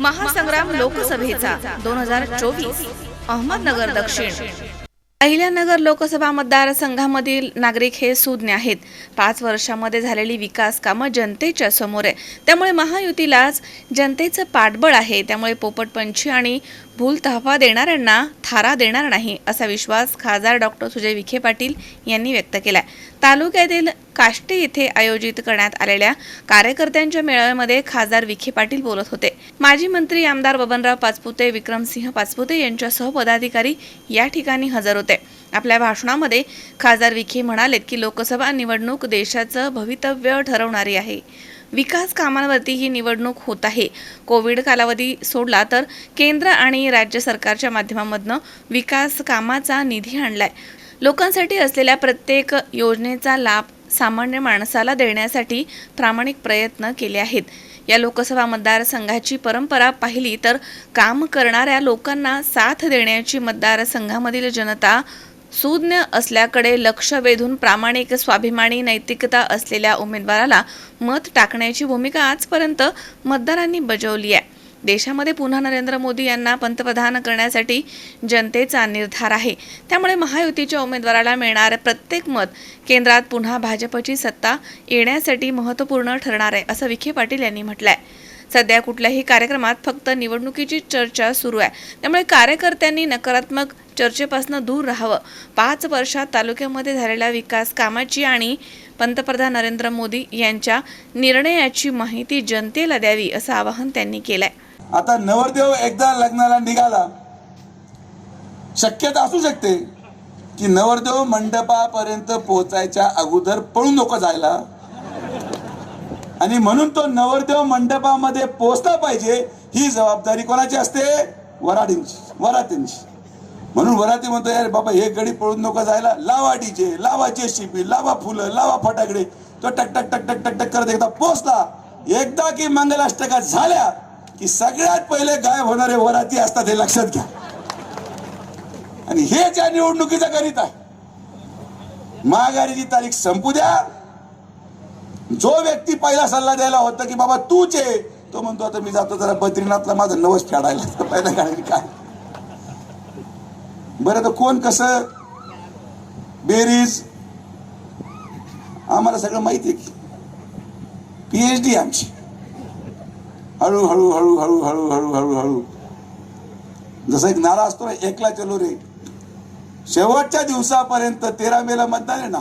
महासंग्राम लोकसभेचा दोन हजार चोवीस अहमदनगर दक्षिण. अहिल्यानगर लोकसभा मतदारसंघामधील नागरिक हे सुज्ञ आहेत. पाच वर्षामध्ये झालेली विकास कामं जनतेच्या समोर आहे. त्यामुळे महायुतीलाच जनतेचं पाठबळ आहे. त्यामुळे पोपटपंची आणि भूल तहफा देणाऱ्यांना थारा देणार नाही असा विश्वास खासदार डॉक्टर सुजय विखे पाटील यांनी व्यक्त केला तालुक्यातील काष्टे येथे आयोजित करण्यात आलेल्या कार्यकर्त्यांच्या मेळाव्यामध्ये खासदार विखे पाटील बोलत होते. माजी मंत्री आमदार बबनराव पाचपुते विक्रमसिंह पाचपुते यांच्यासह पदाधिकारी या ठिकाणी हजर होते. आपल्या भाषणामध्ये खासदार विखे म्हणालेत की लोकसभा निवडणूक देशाचं भवितव्य ठरवणारी आहे. विकास कामांवरती ही निवडणूक होत आहे. कोविड कालावधी सोडला तर केंद्र आणि राज्य सरकारच्या माध्यमामधनं विकास कामाचा निधी आणलाय. लोकांसाठी असलेल्या प्रत्येक योजनेचा लाभ सामान्य माणसाला देण्यासाठी प्रामाणिक प्रयत्न केले आहेत. या लोकसभा मतदारसंघाची परंपरा पाहिली तर काम करणाऱ्या लोकांना साथ देण्याची मतदारसंघामधील जनता सुज्ञ असल्याकडे लक्ष वेधून प्रामाणिक स्वाभिमानी नैतिकता असलेल्या उमेदवाराला मत टाकण्याची भूमिका आजपर्यंत मतदारांनी बजावली आहे. देशामध्ये पुन्हा नरेंद्र मोदी यांना पंतप्रधान करण्यासाठी जनतेचा निर्धार आहे. त्यामुळे महायुतीच्या उमेदवाराला मिळणारे प्रत्येक मत केंद्रात पुन्हा भाजपची सत्ता येण्यासाठी महत्त्वपूर्ण ठरणार आहे असं विखे पाटील यांनी म्हटलं आहे सध्या कुठल्याही कार्यक्रमात फक्त निवडणुकीची चर्चा सुरू आहे. त्यामुळे कार्यकर्त्यांनी नकारात्मक चर्चेपासून दूर राहावं. पाच वर्षात तालुक्यामध्ये झालेल्या विकास कामाची आणि पंतप्रधान नरेंद्र मोदी यांच्या निर्णयाची माहिती जनतेला द्यावी असं आवाहन त्यांनी केलंय. आता नवरदेव एकदा लग्नाला निघाला. शक्यता असू शकते की नवरदेव मंडपापर्यंत पोहोचायच्या अगोदर पळून नको जायला. आणि म्हणून तो नवरदेव मंडपामध्ये पोचला पाहिजे ही जबाबदारी कोणाची असते? वराडींची वरातींची. म्हणून वराती म्हणतो यार बाबा हे गडी पळून नको जायला. लावा डीजे लावा जेसीबी लावा फुलं लावा फटाकडे. तो टक टक टक टक टक टक करत एकदा पोचला. एकदा की मंगलाष्टका झाल्या की सगळ्यात पहिले गायब होणारे वराती असतात हे लक्षात घ्या. आणि हे ज्या निवडणुकीचा गणित आहे महागारीची तारीख संपू द्या. जो व्यक्ती पहिला सल्ला द्यायला होता की बाबा तूच आहे तो म्हणतो आता मी जातो जरा बद्रीनाथला माझं नवस फेडायला. पहिला कारण काय? बरं तर कोण कसं? बेरीज. आम्हाला सगळं माहिती आहे की. पीएचडी आमची हळू हळू हळू हळू हळू हळू हळू हळू जसा एक नारा असतो ना एकला चलो रे. शेवटच्या दिवसापर्यंत तेरा मेला मतदान आहे ना.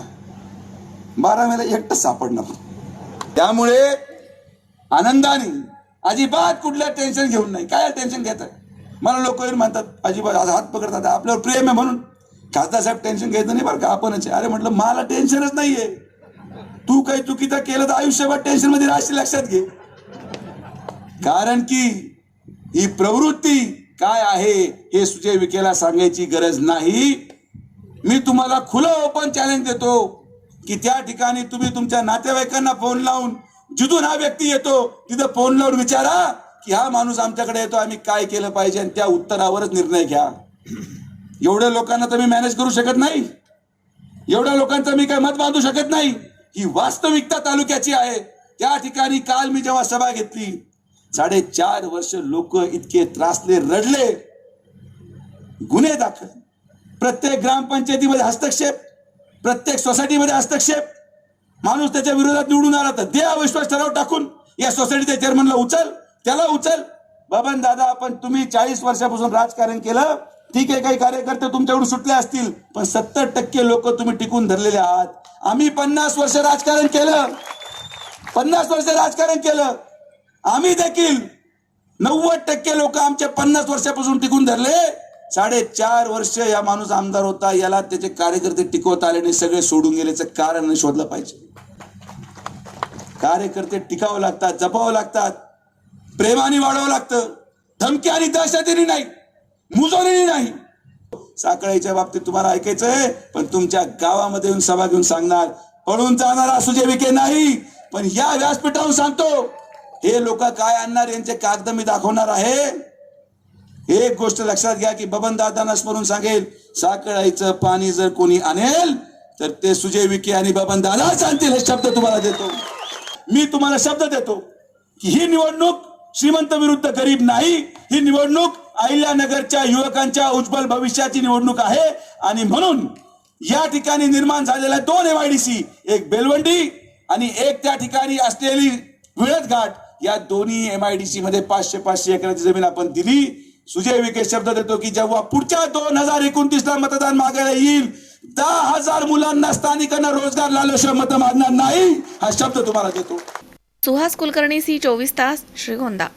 बारा मेला एकटं सापडणार त्यामुळे आनंदाने अजिबात कुठलं टेन्शन घेऊन नाही. काय टेन्शन घेत आहे मला लोक येऊन म्हणतात अजिबात आज हात पकडतात आपल्यावर प्रेम आहे म्हणून. खासदार साहेब टेन्शन घ्यायचं नाही बरं का आपणच आहे. अरे म्हटलं मला टेन्शनच नाहीये. तू काही चुकीचं केलं तर आयुष्यभर टेन्शनमध्ये राहशील लक्षात घे. कारण की ही प्रवृत्ती काय आहे हे सुजय विकेला सांगायची गरज नाही. मी तुम्हाला खुलं ओपन चॅलेंज देतो. की त्या ठिकाणी तुम्ही तुमच्या नातेवाईकांना फोन लावून जिथून हा व्यक्ती येतो तिथं फोन लावून विचारा की हा माणूस आमच्याकडे येतो आम्ही काय केलं पाहिजे आणि त्या उत्तरावरच निर्णय घ्या. एवढ्या लोकांना तर मी मॅनेज करू शकत नाही. एवढ्या लोकांचं मी काय मत बांधू शकत नाही. ही वास्तविकता तालुक्याची आहे. त्या ठिकाणी काल मी जेव्हा सभा घेतली साडेचार वर्ष लोक इतके त्रासले रडले. गुन्हे दाखल. प्रत्येक ग्रामपंचायतीमध्ये हस्तक्षेप. प्रत्येक सोसायटीमध्ये हस्तक्षेप. माणूस त्याच्या विरोधात निवडून आला तर दे अविश्वास ठराव टाकून या सोसायटीच्या चेअरमनला उचल त्याला उचल. बाबन दादा आपण तुम्ही चाळीस वर्षापासून राजकारण केलं. ठीक आहे काही कार्यकर्ते तुमच्याकडून सुटले असतील पण सत्तर टक्के लोक तुम्ही टिकून धरलेले आहात. आम्ही पन्नास वर्ष राजकारण केलं. पन्नास वर्ष राजकारण केलं. आम्ही देखील नव्वद टक्के लोक आमच्या पन्नास वर्षापासून टिकून धरले. साडेचार वर्ष या माणूस आमदार होता याला त्याचे कार्यकर्ते टिकवत आले नाही सगळे सोडून गेल्याचं कारण नाही शोधलं पाहिजे. कार्यकर्ते टिकावं लागतात जपावं लागतात प्रेमाने वाढवावं लागतं. धमकी आणि दहशतीने नाही मुजोरीने नाही. साखळीच्या बाबतीत तुम्हाला ऐकायचंय पण तुमच्या गावामध्ये येऊन सभा घेऊन सांगणार. पळून जाणारा सुजय विखे नाही पण या व्यासपीठावरून सांगतो हे लोक काय आणणार यांचे कागद मी दाखवणार आहे. एक गोष्ट लक्षात घ्या की बबन दादांना स्मरून सांगेल साखळाईचं पाणी जर कोणी आणेल तर ते सुजय विखे आणि बबन दादा सांगतील हे शब्द तुम्हाला देतो. मी तुम्हाला शब्द देतो की ही निवडणूक श्रीमंत विरुद्ध गरीब नाही ही निवडणूक अहिल्यानगरच्या युवकांच्या उज्ज्वल भविष्याची निवडणूक आहे आणि म्हणून या ठिकाणी निर्माण झालेल्या दोन एमआयडीसी एक बेलवंडी आणि एक त्या ठिकाणी असलेली विळत घाट या दोन्ही एमआयडीसी मध्ये पाचशे पाचशे एकराची जमीन आपण दिली. सुजय विखे शब्द देतो की जेव्हा पुढच्या दोन हजार एकोणतीस ला मतदान मागायला येईल दहा हजार मुलांना स्थानिकांना रोजगार लावल्याशिवाय मत मागणार नाही हा शब्द तुम्हाला देतो. सुहास कुलकर्णी सी चोवीस तास श्रीगोंदा.